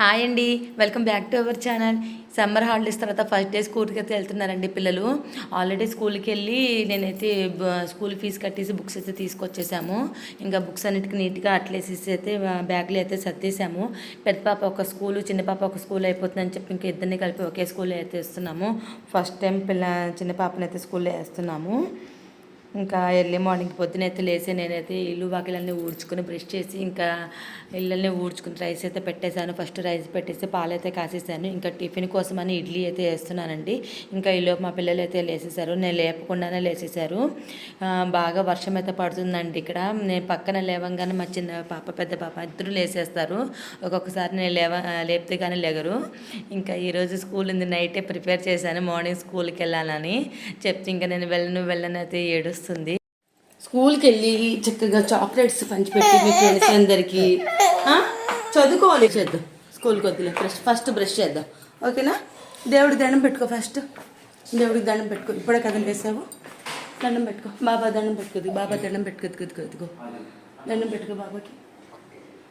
Hi అండి. Welcome back to our channel. Summer holidays తర్వాత first day స్కూల్కి అయితే వెళ్తున్నారండి పిల్లలు. ఆల్రెడీ స్కూల్కి వెళ్ళి నేనైతే స్కూల్ ఫీజు కట్టేసి బుక్స్ అయితే తీసుకొచ్చేసాము. ఇంకా బుక్స్ అన్నిటికీ నీట్గా అట్లేసేసి అయితే బ్యాగ్లో అయితే సర్దేశాము. పెద్ద పాప ఒక స్కూల్ చిన్న పాప ఒక స్కూల్ అయిపోతుందని చెప్పి ఇంకా ఇద్దరిని కలిపి ఒకే స్కూల్లో అయితే వేస్తున్నాము. ఫస్ట్ టైం పిల్ల చిన్న పాపని అయితే స్కూల్లో వేస్తున్నాము. ఇంకా ఎర్లీ మార్నింగ్ పొద్దున అయితే లేచి నేనైతే ఇల్లు వాకిలన్నీ ఊడ్చుకుని బ్రష్ చేసి ఇంకా ఇళ్ళని ఊడ్చుకుని రైస్ అయితే పెట్టేశాను. ఫస్ట్ రైస్ పెట్టేసి పాలు అయితే కాసేసాను. ఇంకా టిఫిన్ కోసం అని ఇడ్లీ అయితే వేస్తున్నానండి. ఇంకా ఈలోపు మా పిల్లలు అయితే లేసేసారు. నేను లేపకుండానే లేసేసారు. బాగా వర్షం అయితే పడుతుందండి ఇక్కడ. నేను పక్కన లేవంగానే మా చిన్న పాప పెద్ద పాప ఇద్దరు లేసేస్తారు. ఒక్కొక్కసారి నేను లేవ లేపితే కానీ లేగరు. ఇంకా ఈరోజు స్కూల్ ఉంది. నైటే ప్రిపేర్ చేశాను. మార్నింగ్ స్కూల్కి వెళ్ళాలని. చెప్తే ఇంకా నేను వెళ్ళను వెళ్ళను అయితే ఏడుస్తుంది స్కూల్కి వెళ్ళి చక్కగా చాక్లెట్స్ పంచిపెట్టి మీ ఫ్రెండ్స్ అందరికీ ఆ? చదువుకోవాలి చేద్దాం. స్కూల్కి వద్దులే బ్రష్ ఫస్ట్ బ్రష్ చేద్దాం. ఓకేనా? దేవుడికి దండం పెట్టుకో ఫస్ట్. దేవుడికి దండం పెట్టుకో. ఇప్పుడే కథం వేసావు? దండం పెట్టుకో. బాబా దండం పెట్టుకోదు బాబా దండం పెట్టుకోదు కొద్దిగో ఇదిగో దండం పెట్టుకో బాబాకి.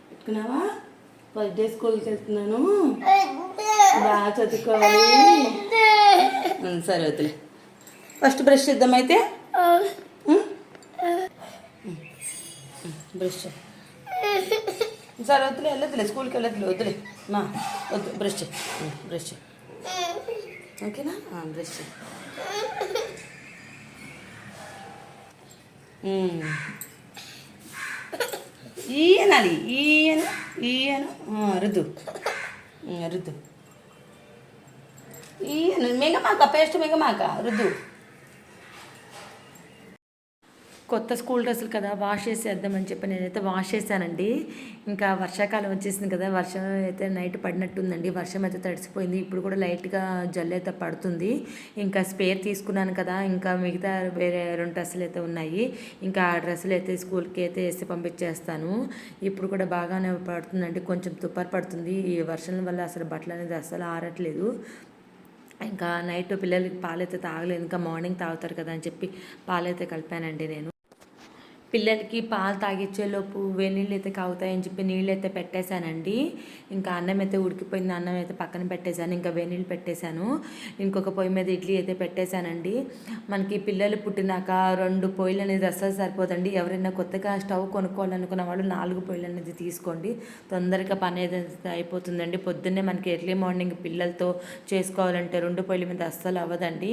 పెట్టుకున్నావా? ఫస్ట్ డే స్కూల్కి వెళ్తున్నాను. బాగా చదువుకోవాలి. సరే వద్దులే. ఫస్ట్ బ్రష్ చేద్దాం అయితే ఉం? బ్రష్. చేయి. సరే వద్దులే వెళ్ళొద్దులే స్కూల్కి వెళ్ళొద్దులే వద్దులే. మా వద్దు బ్రష్. బ్రష్. ఓకేనా? బ్రష్. చేయి. ఈయనాలి ఈయన ఈయన. ఆ, రుద్దు. రుద్దు. ఈయన మిగమాక పేస్ట్ మిగమాక రుద్దు. కొత్త స్కూల్ డ్రెస్సులు కదా వాష్ చేసేద్దామని చెప్పి నేనైతే వాష్ చేశానండి. ఇంకా వర్షాకాలం వచ్చేసింది కదా వర్షం అయితే నైట్ పడినట్టుందండి. వర్షం అయితే తడిసిపోయింది. ఇప్పుడు కూడా లైట్గా జల్లు అయితే పడుతుంది. ఇంకా స్పేర్ తీసుకున్నాను కదా ఇంకా మిగతా వేరే రెండు డ్రెస్సులు అయితే ఉన్నాయి. ఇంకా ఆ డ్రెస్సులు అయితే స్కూల్కి అయితే వేసి పంపించేస్తాను. ఇప్పుడు కూడా బాగానే పడుతుందండి. కొంచెం తుప్పర్ పడుతుంది. ఈ వర్షం వల్ల అసలు బట్టలు అనేది అసలు ఆరట్లేదు. ఇంకా నైట్ పిల్లలకి పాలైతే తాగలేదు. ఇంకా మార్నింగ్ తాగుతారు కదా అని చెప్పి పాలైతే కలిపానండి నేను. పిల్లలకి పాలు తాగిచ్చేలోపు వేనీళ్ళు అయితే కాగుతాయని చెప్పి నీళ్ళు అయితే పెట్టేశానండి. ఇంకా అన్నం అయితే ఉడికిపోయింది అన్నం అయితే పక్కన పెట్టేశాను ఇంకా వేనీళ్ళు పెట్టేశాను. ఇంకొక పొయ్యి మీద ఇడ్లీ అయితే పెట్టేశానండి. మనకి పిల్లలు పుట్టినాక రెండు పొయ్యిలు అనేది అస్సలు సరిపోదండి. ఎవరైనా కొత్తగా స్టవ్ కొనుక్కోవాలనుకున్న వాళ్ళు నాలుగు పొయ్యిలు అనేది తీసుకోండి. తొందరగా పని అయితే అయిపోతుందండి. పొద్దున్నే మనకి ఎర్లీ మార్నింగ్ పిల్లలతో చేసుకోవాలంటే రెండు పొయ్యిల మీద అస్సలు అవ్వదండి.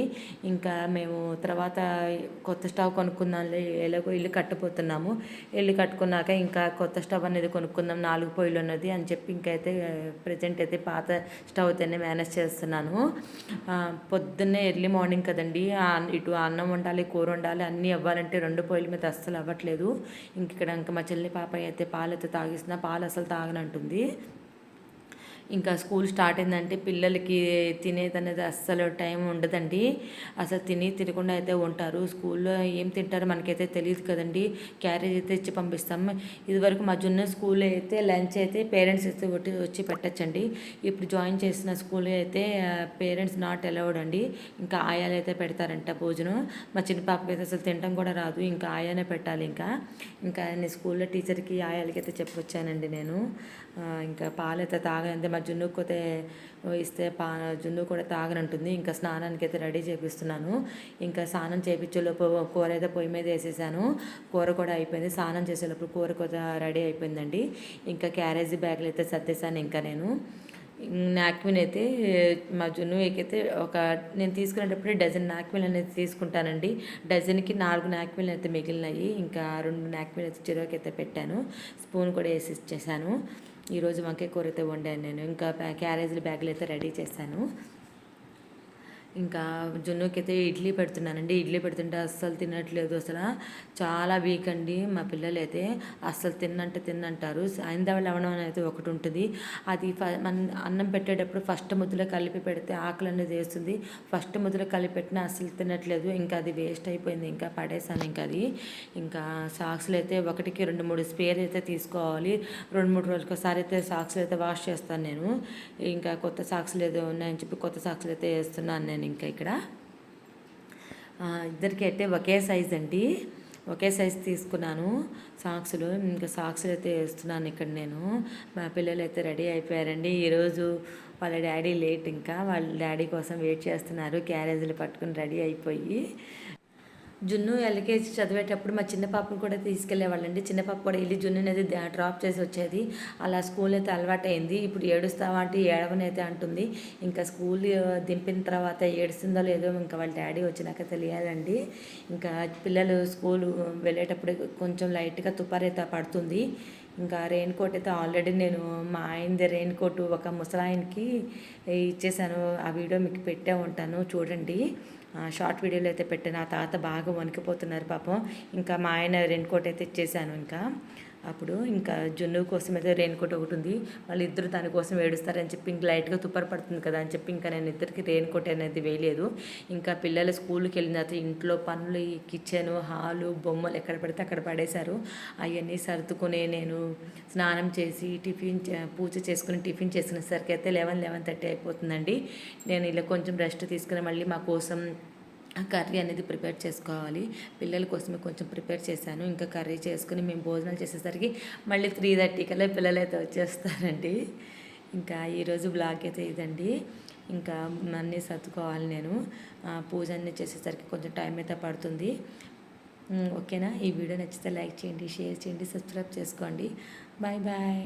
ఇంకా మేము తర్వాత కొత్త స్టవ్ కొనుక్కుందాం ఎలాగో ఇల్లు వెళ్ళిపోతున్నాము. వెళ్ళి కట్టుకున్నాక ఇంకా కొత్త స్టవ్ అనేది కొనుక్కుందాం నాలుగు పొయ్యిలు ఉన్నది అని చెప్పి ఇంకైతే ప్రజెంట్ అయితే పాత స్టవ్ తోనే మేనేజ్ చేస్తున్నాను. పొద్దున్నే ఎర్లీ మార్నింగ్ కదండి. ఇటు అన్నం వండాలి కూర వండాలి అన్నీ అవ్వాలంటే రెండు పొయ్యిల మీద అస్సలు అవ్వట్లేదు. ఇంక ఇక్కడ ఇంకా మా చెల్లి పాప అయితే పాలు అయితే తాగిస్తున్నా పాలు అసలు తాగనంటుంది. ఇంకా స్కూల్ స్టార్ట్ అయిందంటే పిల్లలకి తినేది అనేది అస్సలు టైం ఉండదండి. అసలు తిని తినకుండా అయితే ఉంటారు. స్కూల్లో ఏం తింటారో మనకైతే తెలియదు కదండి. క్యారేజ్ అయితే ఇచ్చి పంపిస్తాం. ఇదివరకు మా జున్న స్కూల్ అయితే లంచ్ అయితే పేరెంట్స్ అయితే వచ్చి వచ్చి పెట్టచ్చండి. ఇప్పుడు జాయిన్ చేసిన స్కూల్ అయితే పేరెంట్స్ నాట్ అలౌడ్ అండి. ఇంకా ఆయాలు అయితే పెడతారంట భోజనం. మా చిన్న పాపకి అయితే అసలు తినడం కూడా రాదు. ఇంకా ఆయానే పెట్టాలి ఇంకా. ఇంకా నేను స్కూల్లో టీచర్కి ఆయాలకి అయితే చెప్పొచ్చానండి నేను. ఇంకా పాలు అయితే తాగనంటే మా జున్నుకు అయితే ఇస్తే పా జున్ను కూడా తాగనంటుంది. ఇంకా స్నానానికి అయితే రెడీ చేపిస్తున్నాను. ఇంకా స్నానం చేపించేలోపు కూర అయితే పొయ్యి మీద వేసేసాను. కూర కూడా అయిపోయింది. స్నానం చేసేలోపు కూర కూడా రెడీ అయిపోయిందండి. ఇంకా క్యారేజీ బ్యాగ్లు అయితే సర్దేశాను ఇంకా నేను. నాక్విన్ అయితే మా జున్ను అయితే ఒక నేను తీసుకునేటప్పుడు డజన్ నాక్విన్ అనేది తీసుకుంటానండి. డజన్కి నాలుగు నాక్విన్లు అయితే మిగిలినాయి. ఇంకా రెండు నాక్విన్ అయితే చెరువుకి అయితే పెట్టాను. స్పూన్ కూడా వేసి ఇచ్చేసాను. ఈరోజు వంకాయ కూర అయితే వండాను నేను. ఇంకా బ్యా- క్యారేజీల బ్యాగులు అయితే రెడీ చేశాను. ఇంకా జున్నుకి అయితే ఇడ్లీ పెడుతున్నానండి. ఇడ్లీ పెడుతుంటే అస్సలు తినట్లేదు అసలు. చాలా వీక్ అండి మా పిల్లలు అయితే అస్సలు తిన్నంటే తిన్నంటారు. సాయంత్రం లవణం అనేది ఒకటి ఉంటుంది. అది ఫ మన అన్నం పెట్టేటప్పుడు ఫస్ట్ ముద్దలో కలిపి పెడితే ఆకలి అనేది వేస్తుంది. ఫస్ట్ ముద్దలో కలిపి పెట్టినా అస్సలు తినట్లేదు. ఇంకా అది వేస్ట్ అయిపోయింది. ఇంకా పడేసాను ఇంకా అది. ఇంకా సాక్స్లు అయితే ఒకటికి రెండు మూడు స్పేర్ అయితే తీసుకోవాలి. రెండు మూడు రోజులకి ఒకసారి అయితే సాక్స్లు అయితే వాష్ చేస్తాను నేను. ఇంకా కొత్త సాక్స్లు ఏదో ఉన్నాయని చెప్పి కొత్త సాక్స్లు అయితే వేస్తున్నాను నేను ఇంకా ఇక్కడ. ఇద్దరికి అయితే ఒకే సైజ్ అండి. ఒకే సైజ్ తీసుకున్నాను సాక్స్లు. ఇంకా సాక్స్లు అయితే వేస్తున్నాను ఇక్కడ నేను. మా పిల్లలు అయితే రెడీ అయిపోయారండి. ఈరోజు వాళ్ళ డాడీ లేట్ ఇంకా. వాళ్ళ డాడీ కోసం వెయిట్ చేస్తున్నారు. క్యారేజీలు పట్టుకుని రెడీ అయిపోయి. జున్ను ఎల్కేజీ చదివేటప్పుడు మా చిన్న పాపను కూడా తీసుకెళ్ళేవాళ్ళండి చిన్న పాప కూడా వెళ్ళి జున్ను అనేది డ్రాప్ చేసి వచ్చేది. అలా స్కూల్ అయితే అలవాటైంది. ఇప్పుడు ఏడుస్తావా అంటే ఏడవనైతే అంటుంది. ఇంకా స్కూల్ దింపిన తర్వాత ఏడుస్తుందో లేదో ఇంకా వాళ్ళ డాడీ వచ్చినాక తెలియాలండి. ఇంకా పిల్లలు స్కూల్ వెళ్ళేటప్పుడు కొంచెం లైట్గా తుపారైతే పడుతుంది. ఇంకా రెయిన్ కోట్ అయితే ఆల్రెడీ నేను మా ఆయనది రెయిన్ కోట్ ఒక ముసలాయనకి ఇచ్చేసాను. ఆ వీడియో మీకు పెట్టే ఉంటాను చూడండి. షార్ట్ వీడియోలో అయితే పెట్టాను ఆ తాత బాగా వణికిపోతున్నారు పాపం. ఇంకా మా ఆయన రెయిన్ కోట్ అయితే ఇచ్చేసాను ఇంకా. అప్పుడు ఇంకా జున్ను కోసం అయితే రెయిన్కోట్ ఒకటి ఉంది. వాళ్ళు ఇద్దరు దానికోసం ఏడుస్తారని చెప్పి ఇంక లైట్గా తుప్పర్ పడుతుంది కదా అని చెప్పి ఇంకా నేను ఇద్దరికి రెయిన్ కోట్ అనేది వేయలేదు. ఇంకా పిల్లలు స్కూల్కి వెళ్ళిన తర్వాత ఇంట్లో పనులు ఈ కిచెన్ హాలు బొమ్మలు ఎక్కడ పడితే అక్కడ పడేశారు. అవన్నీ సర్దుకుని నేను స్నానం చేసి టిఫిన్ చే- పూజ చేసుకుని టిఫిన్ చేసుకునేసరికి అయితే లెవెన్ లెవెన్ థర్టీ అయిపోతుందండి. నేను ఇలా కొంచెం రెస్ట్ తీసుకుని మళ్ళీ మా కోసం కర్రీ అనేది ప్రిపేర్ చేసుకోవాలి. పిల్లల కోసమే కొంచెం ప్రిపేర్ చేశాను. ఇంకా కర్రీ చేసుకుని మేము భోజనాలు చేసేసరికి మళ్ళీ త్రీ థర్టీ కల్లా పిల్లలు అయితే వచ్చేస్తారండి. ఇంకా ఈరోజు బ్లాగ్ అయితే ఇదండి. ఇంకా అన్నీ సర్దుకోవాలి నేను. పూజ అన్నీ చేసేసరికి కొంచెం టైం అయితే పడుతుంది. ఓకేనా? ఈ వీడియో నచ్చితే లైక్ చేయండి షేర్ చేయండి సబ్స్క్రైబ్ చేసుకోండి. Bye bye